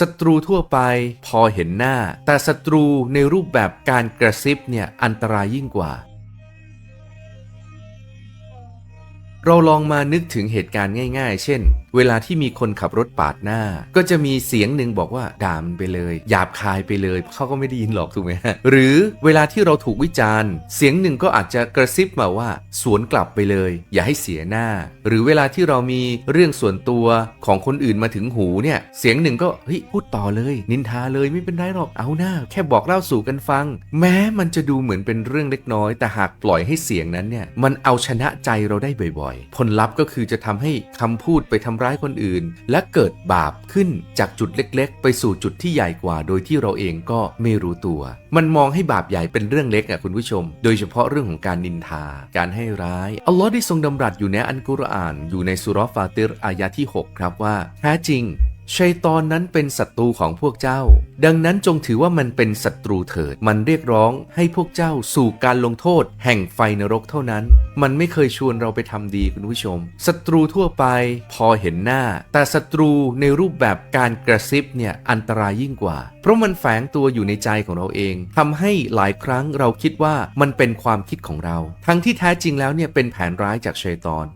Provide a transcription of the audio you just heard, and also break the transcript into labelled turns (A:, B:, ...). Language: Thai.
A: ศัตรูทั่วไปพอเห็นหน้า แต่ศัตรูในรูปแบบการกระซิบเนี่ยอันตรายยิ่งกว่า เราลองมานึกถึงเหตุการณ์ง่าย ๆ เช่น เวลาที่มีคนขับรถปาดหน้า ก็จะมีเสียงหนึ่งบอกว่าด่ามันไปเลย หยาบคายไปเลยเขาก็ไม่ได้ยินหรอกถูกไหมฮะหรือเวลาที่เราถูกวิจารณ์ เสียงหนึ่งก็อาจจะกระซิบมาว่า สวนกลับไปเลย อย่าให้เสียหน้า หรือเวลาที่เรามีเรื่องส่วนตัวของคนอื่นมาถึงหูเนี่ยเสียงหนึ่งก็เฮ้ยพูดต่อเลย นินทาเลยไม่เป็นไรหรอกเอาหน้า แค่บอกเล่าสู่กันฟัง แม้มันจะดูเหมือนเป็นเรื่องเล็กน้อย แต่หากปล่อยให้เสียงนั้นเนี่ยมันเอาชนะใจเราได้บ่อย ๆ ผลลัพธ์ก็คือจะทำให้คำพูดไปทำร้ายคนอื่น และเกิดบาปขึ้นจากจุดเล็กๆ ไปสู่จุดที่ใหญ่กว่า โดยที่เราเองก็ไม่รู้ตัว มันมองให้บาปใหญ่เป็นเรื่องเล็กอะคุณผู้ชม โดยเฉพาะเรื่องของการนินทา การให้ร้าย อัลลอฮ์ได้ทรงดำรัสอยู่ในอันกุรอาน อยู่ในสุรฟาติรอายะที่ 6 ครับว่าแท้จริงชัยตอนนั้นเป็นศัตรูของพวกเจ้า ดังนั้นจงถือว่ามันเป็นศัตรูเถิด มันเรียกร้องให้พวกเจ้าสู่การลงโทษ แห่งไฟนรกเท่านั้น มันไม่เคยชวนเราไปทำดีคุณผู้ชมศัตรูทั่วไปพอเห็นหน้า แต่ศัตรูในรูปแบบการกระซิบเนี่ยอันตรายยิ่งกว่า เพราะมันแฝงตัวอยู่ในใจของเราเองทำให้หลายครั้งเราคิดว่ามันเป็นความคิดของเรา ทั้งที่แท้จริงแล้วเนี่ยเป็นแผนร้ายจากชัยตอน